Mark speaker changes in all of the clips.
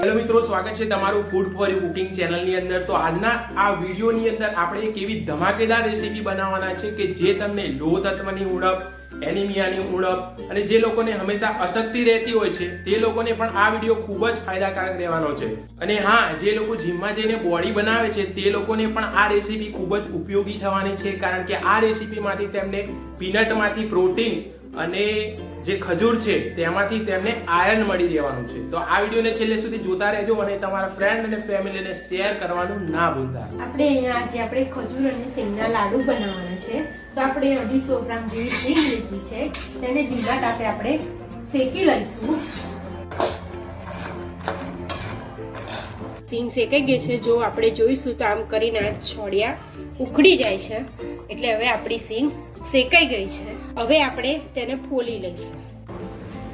Speaker 1: સ્વાગત છે તમારું ફૂડ ફોર કુકિંગ ચેનલની અંદર. તો આજના આ વિડીયોની અંદર આપણે એક એવી ધમાકેદાર રેસીપી બનાવવાના છે કે જે તમને લોહ તત્વની ઉણપ એનિમિયાની ઉણપ અને જે લોકોને હંમેશા અશક્તિ રહેતી હોય છે, તે લોકોને પણ આ વીડિયો ખૂબ જ ફાયદાકારક રહેવાનો છે. અને હા, જે લોકો જીમમાં જઈને બોડી બનાવે છે, તે લોકોને પણ આ રેસીપી ખૂબ જ ઉપયોગી થવાની છે, કારણ કે આ રેસીપીમાંથી તેમને પીનટમાંથી પ્રોટીન અને જે ખજૂર છે, તેમાંથી તેમને આયર્ન મળી રહેવાનું છે. તો આ વિડીયોને છેલ્લે સુધી જોતા રહેજો અને તમારા ફ્રેન્ડ અને ફેમિલીને શેર કરવાનું ના ભૂલતા.
Speaker 2: આપણે અહીંયા આજે આપણે ખજૂર અને સિંગના લાડુ બનાવવાના છે. તો આપણે અઢીસો ગ્રામ જેવી સિંગ લીધી છે. તેને ધીમા તાપે આપણે શેકી લઈશું. સિંગ શેકાઈ ગઈ છે. જો આપણે જોઈશું તો આમ કરીને આ છોડિયા ઉખડી જાય છે. એટલે હવે આપણી સિંગ શેકાઈ ગઈ છે. હવે આપણે તેને ફોલી લઈશું.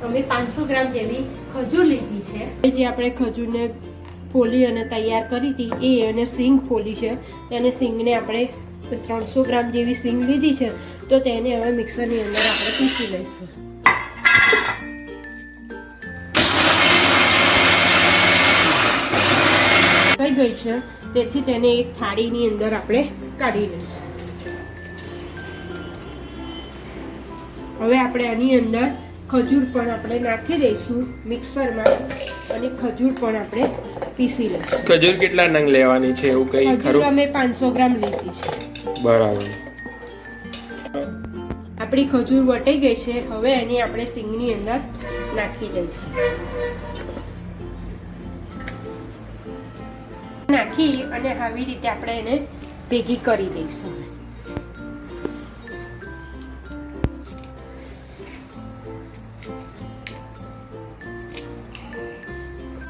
Speaker 2: અમે પાંચસો ગ્રામ જેવી ખજૂર લીધી છે. જે આપણે ખજૂરને ફોલી અને તૈયાર કરી હતી, એ અને સિંગ ફોલી છે. તેને સિંગને આપણે ત્રણસો ગ્રામ જેવી સિંગ લીધી છે, તો તેને હવે મિક્સરની અંદર આપણે પીસી લઈશું. થઈ ગઈ છે, તેથી તેને એક થાળીની અંદર આપણે કાઢી લઈશું. હવે આપણે આની અંદર ખજૂર પણ આપણે નાખી દઈશું મિક્સરમાં અને ખજૂર પણ આપણે પીસી લઈશું.
Speaker 1: ખજૂર કેટલા નંગ લેવાની છે એવું કઈ ખરું?
Speaker 2: અમે પાંચસો ગ્રામ લીધી છે.
Speaker 1: બરાબર.
Speaker 2: આપણી ખજૂર વટાઈ ગઈ છે હવે એની આપણે સિંગની અંદર નાખી દઈશું. નાખી અને આવી રીતે આપણે એને ભેગી કરી દઈશું.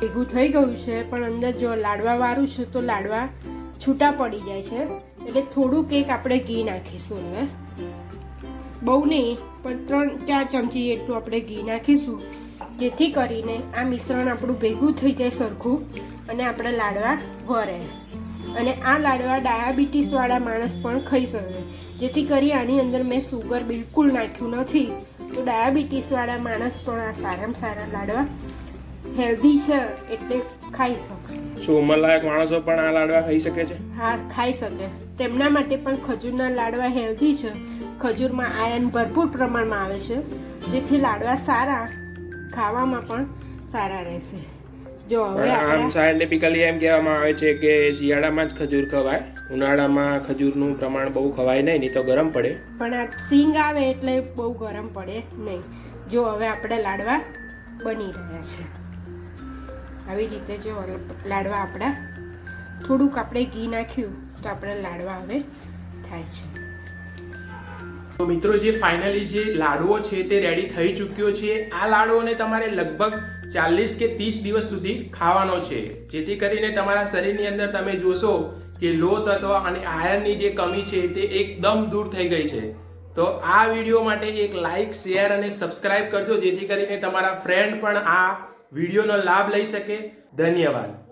Speaker 2: ભેગું થઈ ગયું છે, પણ અંદર જો લાડવા વાળું છે, તો લાડવા છૂટા પડી જાય છે. એટલે થોડુંક એક આપણે ઘી નાખીશું હવે. બહુ નહીં, પણ ત્રણ, ચાર ચમચી એટલું આપણે ઘી નાખીશું, જેથી કરીને આ મિશ્રણ આપણું ભેગું થઈ જાય સરખું અને આપણે લાડવા ભરે અને આ લાડવા ડાયાબિટીસવાળા માણસ પણ ખાઈ શકે. જેથી કરી આની અંદર મેં સુગર બિલકુલ નાખ્યું નથી. તો ડાયાબિટીસવાળા માણસ પણ આ સારામાં સારા લાડવા હેલ્ધી છે એટલે ખાઈ શકશે.
Speaker 1: શું ઉંમરલાયક માણસો પણ આ લાડવા ખાઈ શકે છે?
Speaker 2: હા ખાઈ શકે. તેમના માટે પણ ખજૂરના લાડવા હેલ્ધી છે. ખજૂરમાં આયર્ન ભરપૂર પ્રમાણમાં આવે છે. જેથી લાડવા સારા ખાવામાં પણ સારા રહેશે. જો હવે
Speaker 1: આમ સાયન્ટિફિકલી એમ કહેવામાં આવે છે કે શિયાળામાં જ ખજૂર ખવાય. ઉનાળામાં ખજૂરનું પ્રમાણ બહુ ખવાય નહીં નહીં તો ગરમ પડે.
Speaker 2: પણ આ સિંગ આવે એટલે બહુ ગરમ પડે નહીં. જો હવે આપણે લાડવા બની રહ્યા છે. આવી રીતે જો લાડવા આપણા થોડુંક આપણે ઘી નાખ્યું તો આપણે લાડવા હવે થાય છે.
Speaker 1: તો મિત્રો જે ફાઇનલી જે લાડુઓ છે તે રેડી થઈ ચૂક્યો છે. આ લાડુઓને તમારે લગભગ ચાલીસ કે ત્રીસ દિવસ સુધી ખાવાનો છે. જેથી કરીને તમારા શરીરની અંદર તમે જોશો કે લો તત્વ અને આયર્નની જે કમી છે તે એકદમ દૂર થઈ ગઈ છે. તો આ વીડિયો માટે એક લાઈક શેર અને સબસ્ક્રાઇબ કરજો જેથી કરીને તમારા ફ્રેન્ડ પણ આ વિડીયોનો લાભ લઈ શકે. ધન્યવાદ.